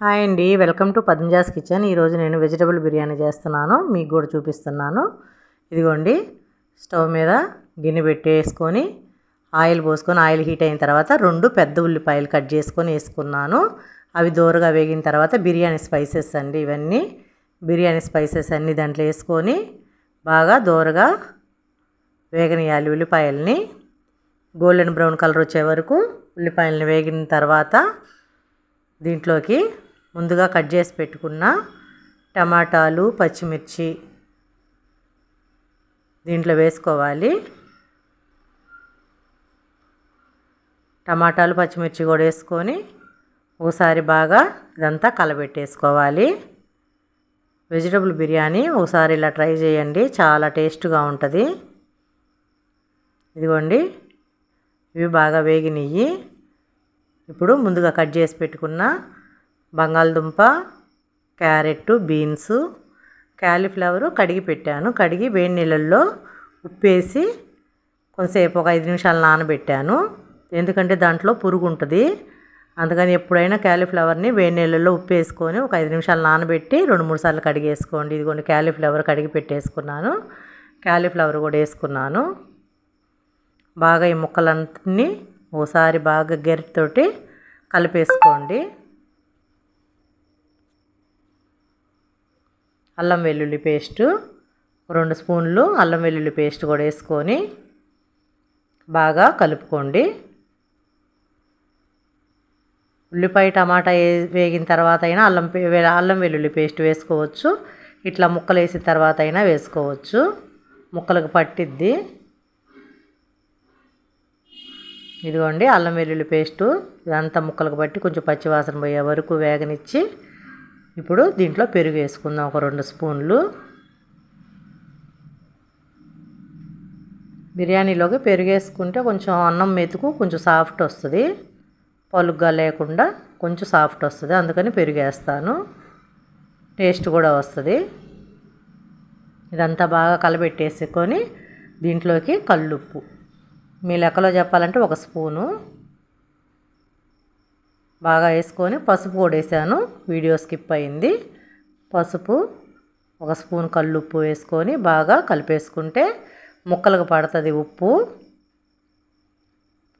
Hi అండి. Welcome to Padmaja's kitchen. ఈరోజు నేను వెజిటబుల్ బిర్యానీ చేస్తున్నాను. మీకు కూడా చూపిస్తున్నాను. ఇదిగోండి. స్టవ్ మీద గిన్నె పెట్టేసుకొని ఆయిల్ పోసుకొని ఆయిల్ హీట్ అయిన తర్వాత రెండు పెద్ద ఉల్లిపాయలు కట్ చేసుకొని వేసుకున్నాను. అవి దూరగా వేగిన తర్వాత బిర్యానీ స్పైసెస్ అండి ఇవన్నీ. బిర్యానీ స్పైసెస్ అన్నీ దాంట్లో వేసుకొని బాగా దూరగా వేగనియాలి ఉల్లిపాయల్ని. గోల్డెన్ బ్రౌన్ కలర్ వచ్చే వరకు ఉల్లిపాయలని వేగిన తర్వాత దీంట్లోకి ముందుగా కట్ చేసి పెట్టుకున్న టమాటాలు పచ్చిమిర్చి దీంట్లో వేసుకోవాలి. టమాటాలు పచ్చిమిర్చి కూడా వేసుకొని ఒకసారి బాగా ఇదంతా కలబెట్టేసుకోవాలి. వెజిటబుల్ బిర్యానీ ఒకసారి ఇలా ట్రై చేయండి చాలా టేస్ట్గా ఉంటుంది. ఇదిగోండి ఇవి బాగా వేగినవి ఇప్పుడు ముందుగా కట్ చేసి పెట్టుకున్న బంగాళదుంప క్యారెట్ బీన్స్ క్యాలీఫ్లవర్ కడిగి పెట్టాను. కడిగి వేడి నీళ్ళల్లో ఉప్పేసి కొంతసేపు ఒక ఐదు నిమిషాలు నానబెట్టాను. ఎందుకంటే దాంట్లో పురుగు ఉంటుంది. అందుకని ఎప్పుడైనా క్యాలీఫ్లవర్ని వేడి నీళ్ళల్లో ఉప్పు వేసుకొని ఒక ఐదు నిమిషాలు నానబెట్టి రెండు మూడు సార్లు కడిగేసుకోండి. ఇదిగోండి క్యాలీఫ్లవర్ కడిగి పెట్టేసుకున్నాను. క్యాలీఫ్లవర్ కూడా వేసుకున్నాను. బాగా ఈ ముక్కలన్నీ ఓసారి బాగా గెరిటితోటి కలిపేసుకోండి. అల్లం వెల్లుల్లి పేస్టు రెండు స్పూన్లు అల్లం వెల్లుల్లి పేస్ట్ కూడా వేసుకొని బాగా కలుపుకోండి. ఉల్లిపాయ టమాటా వేగిన తర్వాత అయినా అల్లం అల్లం వెల్లుల్లి పేస్ట్ వేసుకోవచ్చు. ఇట్లా ముక్కలు వేసిన తర్వాత అయినా వేసుకోవచ్చు. ముక్కలకు పట్టిద్ది. ఇదిగోండి అల్లం వెల్లుల్లి పేస్టు ఇదంతా ముక్కలకు పట్టి కొంచెం పచ్చివాసన పోయే వరకు వేగనిచ్చి ఇప్పుడు దీంట్లో పెరుగు వేసుకుందాం. ఒక రెండు స్పూన్లు. బిర్యానీలోకి పెరుగు వేసుకుంటే కొంచెం అన్నం మెతుకు కొంచెం సాఫ్ట్ వస్తుంది. పలుగ్గా లేకుండా కొంచెం సాఫ్ట్ వస్తుంది. అందుకని పెరుగు వేస్తాను. టేస్ట్ కూడా వస్తుంది. ఇదంతా బాగా కలబెట్టేసుకొని దీంట్లోకి కల్లుప్పు. మీ లెక్కలో చెప్పాలంటే ఒక స్పూను. బాగా వేసుకొని పసుపు కూడా వేసాను. వీడియో స్కిప్ అయింది. పసుపు ఒక స్పూన్ కల్లుప్పు వేసుకొని బాగా కలిపేసుకుంటే ముక్కలకు పడుతుంది ఉప్పు.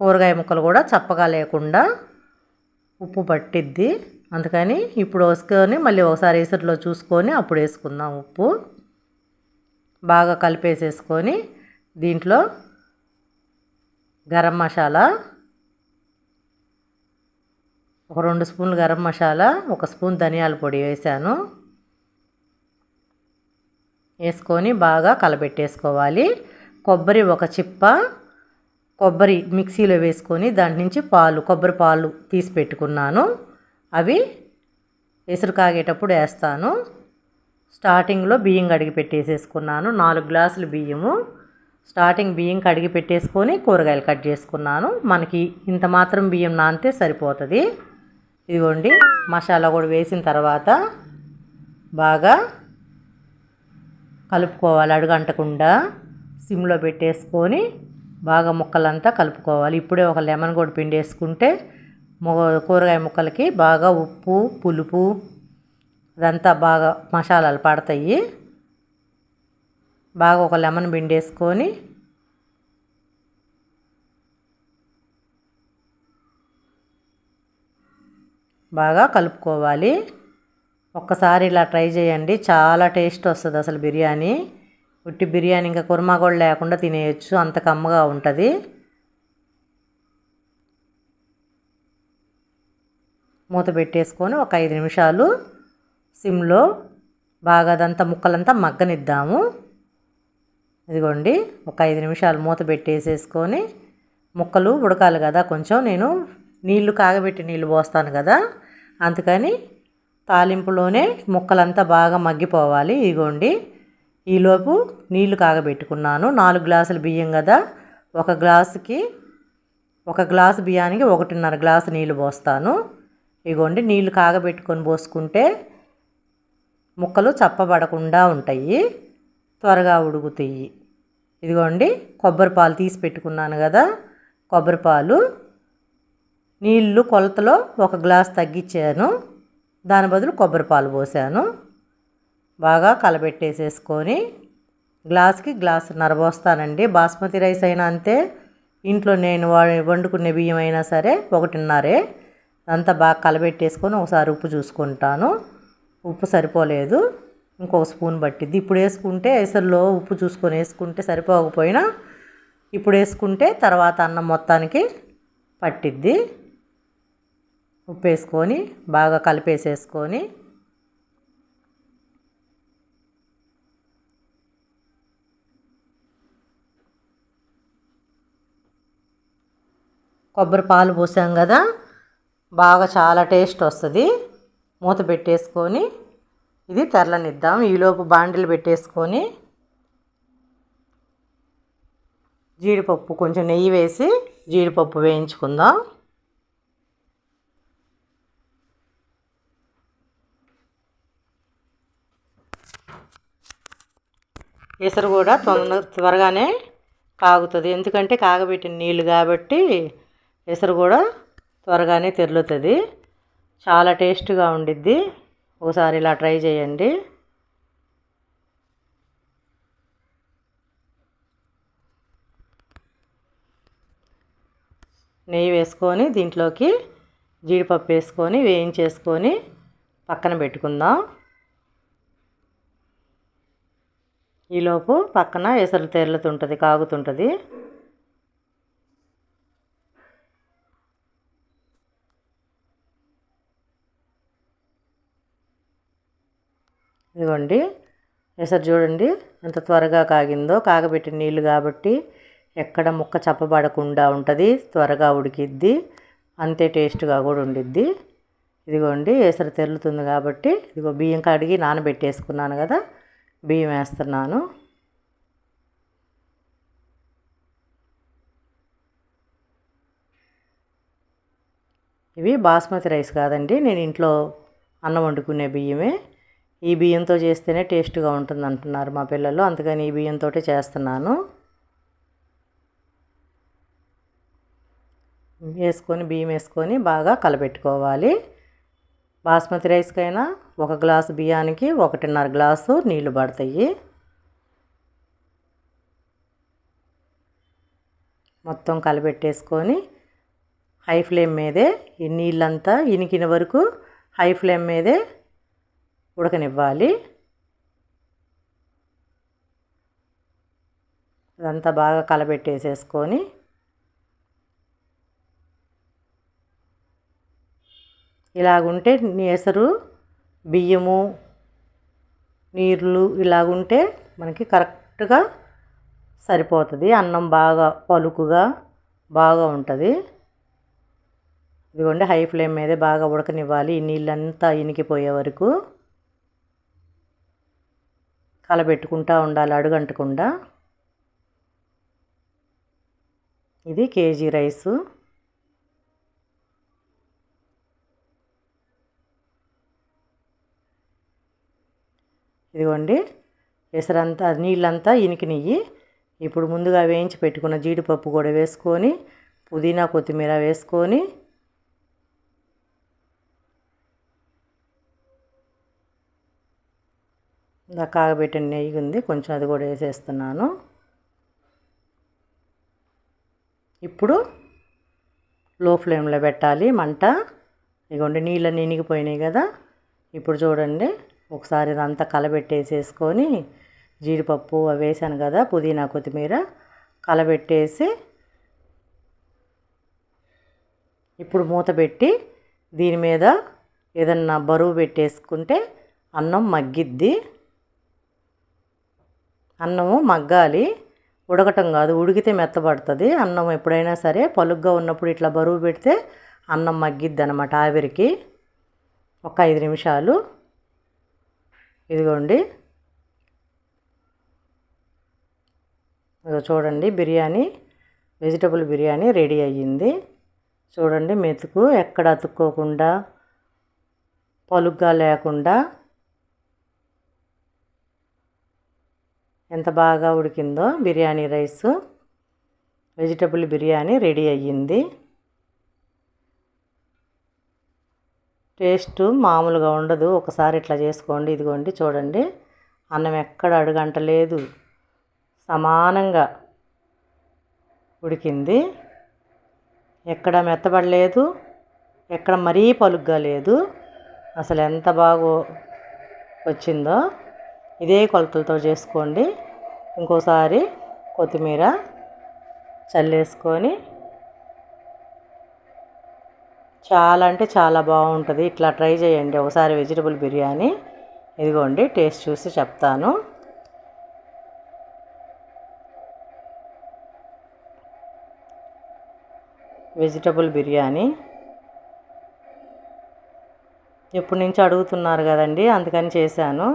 కూరగాయ ముక్కలు కూడా చప్పగా లేకుండా ఉప్పు పట్టిద్ది. అందుకని ఇప్పుడు వేసుకొని మళ్ళీ ఒకసారి ఇసరిలో చూసుకొని అప్పుడు వేసుకుందాం ఉప్పు. బాగా కలిపేసేసుకొని దీంట్లో గరం మసాలా ఒక రెండు స్పూన్లు గరం మసాలా ఒక స్పూన్ ధనియాల పొడి వేసాను. వేసుకొని బాగా కలబెట్టేసుకోవాలి. కొబ్బరి ఒక చిప్ప కొబ్బరి మిక్సీలో వేసుకొని దాని నుంచి పాలు కొబ్బరి పాలు తీసి పెట్టుకున్నాను. అవి ఎసురు కాగేటప్పుడు వేస్తాను. స్టార్టింగ్లో బియ్యం కడిగి పెట్టేసేసుకున్నాను. నాలుగు గ్లాసులు బియ్యము. స్టార్టింగ్ బియ్యం కడిగి పెట్టేసుకొని కూరగాయలు కట్ చేసుకున్నాను. మనకి ఇంత మాత్రం బియ్యం నానితే సరిపోతుంది. ఇదిగోండి మసాలా కూడా వేసిన తర్వాత బాగా కలుపుకోవాలి అడుగంటకుండా. సిమ్లో పెట్టేసుకొని బాగా ముక్కలంతా కలుపుకోవాలి. ఇప్పుడే ఒక లెమన్ కూడా పిండేసుకుంటే కూరగాయ ముక్కలకి బాగా ఉప్పు పులుపు అదంతా బాగా మసాలాలు పడతాయి. బాగా ఒక లెమన్ పిండేసుకొని బాగా కలుపుకోవాలి. ఒక్కసారి ఇలా ట్రై చేయండి. చాలా టేస్ట్ వస్తుంది అసలు బిర్యానీ. ఉట్టి బిర్యానీ ఇంకా కుర్మా కూడా లేకుండా తినేయచ్చు. అంత కమ్మగా ఉంటుంది. మూత పెట్టేసుకొని ఒక ఐదు నిమిషాలు సిమ్లో బాగా అదంతా ముక్కలంతా మగ్గనిద్దాము. ఇదిగోండి ఒక ఐదు నిమిషాలు మూత పెట్టేసేసుకొని ముక్కలు ఉడకాలి కదా కొంచెం. నేను నీళ్ళు కాగబెట్టి నీళ్ళు పోస్తాను కదా. అందుకని తాలింపులోనే ముక్కలంతా బాగా మగ్గిపోవాలి. ఇదిగోండి ఈలోపు నీళ్ళు కాగబెట్టుకున్నాను. నాలుగు గ్లాసులు బియ్యం కదా. ఒక గ్లాసుకి ఒక గ్లాసు బియ్యానికి ఒకటిన్నర గ్లాసు నీళ్ళు పోస్తాను. ఇగోండి. నీళ్ళు కాగబెట్టుకొని పోసుకుంటే ముక్కలు చప్పబడకుండా ఉంటాయి. త్వరగా ఉడుకుతాయి. ఇదిగోండి. కొబ్బరి పాలు తీసి పెట్టుకున్నాను కదా. కొబ్బరి పాలు నీళ్ళు కొలతలో ఒక గ్లాస్ తగ్గించాను. దాని బదులు కొబ్బరి పాలు పోసాను. బాగా కలబెట్టేసేసుకొని గ్లాస్కి గ్లాస్ నరబోస్తానండి బాస్మతి రైస్ అయినా అంతే. ఇంట్లో నేను వండుకునే బియ్యం అయినా సరే ఒకటిన్నరే. అంతా బాగా కలబెట్టేసుకొని ఒకసారి ఉప్పు చూసుకుంటాను. ఉప్పు సరిపోలేదు. ఇంకొక స్పూన్ పట్టిద్ది. ఇప్పుడు వేసుకుంటే ఎసరులో ఉప్పు చూసుకొని వేసుకుంటే సరిపోకపోయినా ఇప్పుడు వేసుకుంటే తర్వాత అన్నం మొత్తానికి పట్టిద్ది. ఉప్పు వేసుకొని బాగా కలిపేసేసుకొని కొబ్బరి పాలు పోసాం కదా బాగా చాలా టేస్ట్ వస్తుంది. మూత పెట్టేసుకొని ఇది తెరలనిద్దాం. ఈలోపు బాండిలు పెట్టేసుకొని జీడిపప్పు కొంచెం నెయ్యి వేసి జీడిపప్పు వేయించుకుందాం. ఎసరు కూడా తొందర త్వరగానే కాగుతుంది. ఎందుకంటే కాగబెట్టిన నీళ్ళు కాబట్టి ఎసరు కూడా త్వరగానే తెరులుతుంది. చాలా టేస్ట్గా ఉండిద్ది. ఒకసారి ఇలా ట్రై చేయండి. నెయ్యి వేసుకొని దీంట్లోకి జీడిపప్పు వేసుకొని వేయించేసుకొని పక్కన పెట్టుకుందాం. ఈలోపు పక్కన ఎసరు తెరులుతుంటుంది కాగుతుంటుంది. ఇదిగోండి ఎసరు చూడండి ఎంత త్వరగా కాగిందో. కాగబెట్టిన నీళ్ళు కాబట్టి ఎక్కడ ముక్క చప్పబడకుండా ఉంటుంది త్వరగా ఉడికిద్ది అంతే టేస్ట్గా కూడా ఉండిద్ది. ఇదిగోండి ఎసరు తెరులుతుంది కాబట్టి ఇదిగో బియ్యం కడిగి నానబెట్టేసుకున్నాను కదా బియ్యం వేస్తున్నాను. ఇవి బాస్మతి రైస్ కాదండి నేను ఇంట్లో అన్నం వండుకునే బియ్యమే. ఈ బియ్యంతో చేస్తేనే టేస్ట్గా ఉంటుంది అంటున్నారు మా పిల్లలు అందుకని ఈ బియ్యంతో చేస్తున్నాను. వేసుకొని బియ్యం వేసుకొని బాగా కలపెట్టుకోవాలి బాస్మతి రైస్కైనా ఒక గ్లాసు బియ్యానికి ఒకటిన్నర గ్లాసు నీళ్ళు పడతాయి. మొత్తం కలపెట్టేసుకొని హై ఫ్లేమ్ మీదే ఈ నీళ్ళంతా ఇనికిన వరకు హై ఫ్లేమ్ మీదే ఉడకనివ్వాలి. అదంతా బాగా కలబెట్టేసేసుకొని ఇలాగుంటే నేసరు బియ్యము నీళ్ళు ఇలాగుంటే మనకి కరెక్ట్గా సరిపోతుంది. అన్నం బాగా పలుకుగా బాగా ఉంటుంది. ఇదిగోండి హై ఫ్లేమ్ మీదే బాగా ఉడకనివ్వాలి. ఈ నీళ్ళంతా ఇనికిపోయే వరకు కలబెట్టుకుంటూ ఉండాలి అడుగంటకుండా. ఇది కేజీ రైసు. ఇదిగోండి ఎసరంతా నీళ్ళంతా ఇనికినయ్యి ఇప్పుడు ముందుగా వేయించి పెట్టుకున్న జీడిపప్పు కూడా వేసుకొని పుదీనా కొత్తిమీర వేసుకొని ఇంకా కాగబెట్టిన నెయ్యి ఉంది కొంచెం అది కూడా వేసేస్తున్నాను. ఇప్పుడు లో ఫ్లేమ్లో పెట్టాలి మంట. ఇదిగోండి నీళ్ళని ఇనిగిపోయినాయి కదా. ఇప్పుడు చూడండి. ఒకసారి ఇదంతా కలబెట్టేసేసుకొని జీడిపప్పు అవి వేసాను కదా పుదీనా కొత్తిమీర కలబెట్టేసి ఇప్పుడు మూత పెట్టి దీని మీద ఏదన్నా బరువు పెట్టేసుకుంటే అన్నం మగ్గిద్ది. అన్నము మగ్గాలి. ఉడకటం కాదు ఉడికితే మెత్తబడుతుంది. అన్నం ఎప్పుడైనా సరే పలుగ్గా ఉన్నప్పుడు ఇట్లా బరువు పెడితే అన్నం మగ్గిద్ది అనమాట ఆవిరికి. ఒక ఐదు నిమిషాలు ఇదిగోండి. చూడండి బిర్యానీ వెజిటబుల్ బిర్యానీ రెడీ అయ్యింది. చూడండి మెతుకు ఎక్కడ అతుక్కోకుండా పలుగ్గా లేకుండా ఎంత బాగా ఉడికిందో biryani rice vegetable biryani ready అయ్యింది. టేస్ట్ మామూలుగా ఉండదు. ఒకసారి ఇట్లా చేసుకోండి ఇదిగోండి చూడండి. అన్నం ఎక్కడ అడుగంట లేదు సమానంగా ఉడికింది. ఎక్కడ మెత్తబడలేదు. ఎక్కడ మరీ పలుగ్గా లేదు. అసలు ఎంత బాగా వచ్చిందో ఇదే కొలతలతో చేసుకోండి. ఇంకోసారి కొత్తిమీర చల్లేసుకొని చాలా అంటే చాలా బాగుంటుంది. ఇట్లా ట్రై చేయండి. ఒకసారి వెజిటబుల్ బిర్యానీ. ఇదిగోండి టేస్ట్ చూసి చెప్తాను. వెజిటబుల్ బిర్యానీ. ఎప్పటి నుంచి అడుగుతున్నారు కదండి అందుకని చేశాను.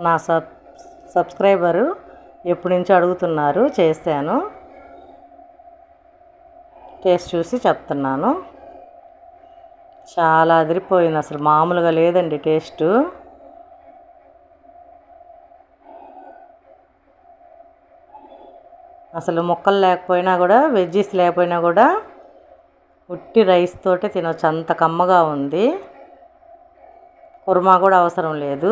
నా సబ్ సబ్స్క్రైబరు ఎప్పటి నుంచి అడుగుతున్నారు చేశాను టేస్ట్ చూసి చెప్తున్నాను. చాలా అదిరిపోయింది అసలు మామూలుగా లేదండి టేస్ట్. అసలు ముక్కలు లేకపోయినా కూడా వెజ్జీస్ లేకపోయినా కూడా ఉట్టి రైస్ తోటే తినొచ్చు అంత కమ్మగా ఉంది. కుర్మా కూడా అవసరం లేదు.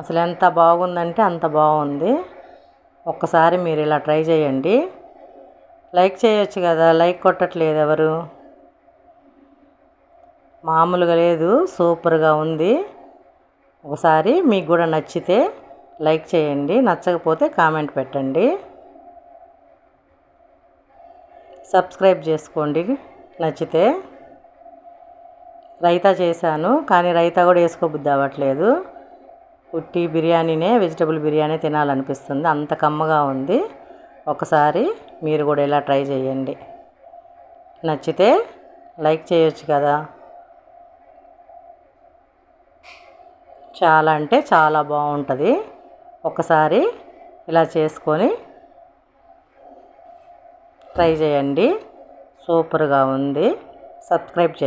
అసలు ఎంత బాగుందంటే అంత బాగుంది. ఒక్కసారి మీరు ఇలా ట్రై చేయండి. లైక్ చేయొచ్చు కదా లైక్ కొట్టట్లేదు ఎవరు? మామూలుగా లేదు సూపర్గా ఉంది. ఒకసారి మీకు కూడా నచ్చితే లైక్ చేయండి నచ్చకపోతే కామెంట్ పెట్టండి. సబ్స్క్రైబ్ చేసుకోండి నచ్చితే. రైతా చేశాను కానీ రైతా కూడా వేసుకోబుద్ది అవ్వట్లేదు. ఉట్టి బిర్యానీనే వెజిటబుల్ బిర్యానీ తినాలనిపిస్తుంది. అంత కమ్మగా ఉంది. ఒకసారి మీరు కూడా ఇలా ట్రై చేయండి. నచ్చితే లైక్ చేయొచ్చు కదా. చాలా అంటే చాలా బాగుంటుంది. ఒకసారి ఇలా చేసుకొని ట్రై చేయండి. సూపర్గా ఉంది. సబ్స్క్రైబ్ చే